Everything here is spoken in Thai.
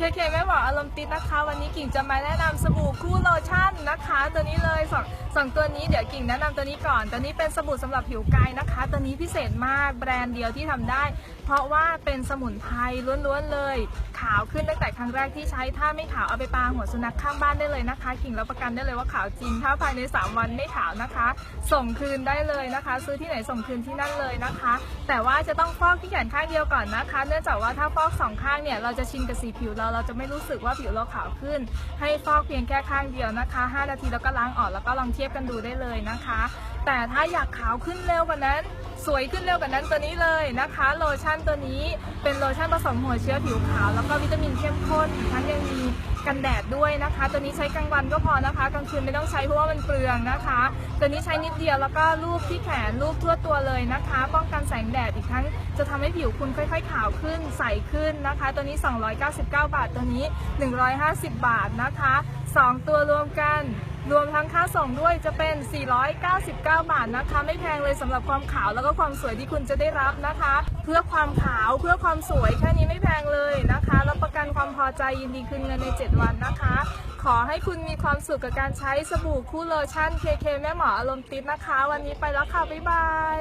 เคเคแม่หมออารมณ์ติดนะคะ วันนี้กิ่งจะมาแนะนำสบู่คู่โลชั่นนะคะ ตัวนี้เลยสองสองตัวนี้เดี๋ยวกิ่งแนะนำตัวนี้ก่อน ตัวนี้เป็นสบู่สำหรับผิวกายนะคะ ตัวนี้พิเศษมากแบรนด์เดียวที่ทำได้ เพราะว่าเป็นสมุนไพรล้วนๆเลย ขาวขึ้นตั้งแต่ครั้งแรกที่ใช้ถ้าไม่ขาวเอาไปปาหัวสุนัขข้างบ้านได้เลยนะคะ กิ่งรับประกันได้เลยว่าขาวจริงถ้าภายใน 3 วันไม่ขาวนะคะ ส่งคืนได้เลยนะคะ ซื้อที่ไหนส่งคืนที่นั่นเลยนะคะ แต่ว่าจะต้องฟอกที่แขนข้างเดียวก่อนนะคะ เนื่องจากว่าถ้าฟอกสองข้างเนี่ยเราจะชินกับสีผิวเราเราจะไม่รู้สึกว่าผิวเราขาวขึ้น ให้ฟอกเพียงแค่ข้างเดียวนะคะ 5 นาทีแล้วก็ล้างออกแล้วก็ลองเทียบกันดูได้เลยนะคะ แต่ถ้าอยากขาวขึ้นเร็วกว่านั้น สวยขึ้นเร็วกว่านั้นตัวนี้เลยนะคะ โลชั่นตัวนี้เป็นโลชั่นผสมหัวเชื้อผิวขาว แล้วก็วิตามินเข้มข้นทั้งยังมีกันแดดด้วยนะคะ ตัวนี้ใช้กลางวันก็พอนะคะกลางคืนไม่ต้องใช้เพราะว่ามันเปลืองนะคะ ตัวนี้ใช้นิดเดียวแล้วก็ลูบที่แขนลูบทั่วตัวเลยนะคะ ป้องกันแสงแดดอีกทั้งจะทำให้ผิวคุณค่อย ๆ ขาวขึ้นใสขึ้นนะคะ ตัวนี้ 299 บาทตัวนี้ 150 บาทนะคะ 2 ตัวรวมกัน รวมทั้งค่าส่งด้วยจะเป็น 499 บาทนะคะ ไม่แพงเลยสำหรับความขาวแล้วก็ความสวยที่คุณจะได้รับนะคะ เพื่อความขาวเพื่อความสวยแค่นี้ไม่แพงเลยนะคะรับประกันความพอใจยินดีคืนเงินใน 7 วันนะคะ ขอให้คุณมีความสุขกับการใช้สบู่คู่โลชั่น KK แม่หมออารมณ์ติดนะคะ วันนี้ไปแล้วค่ะ บ๊ายบาย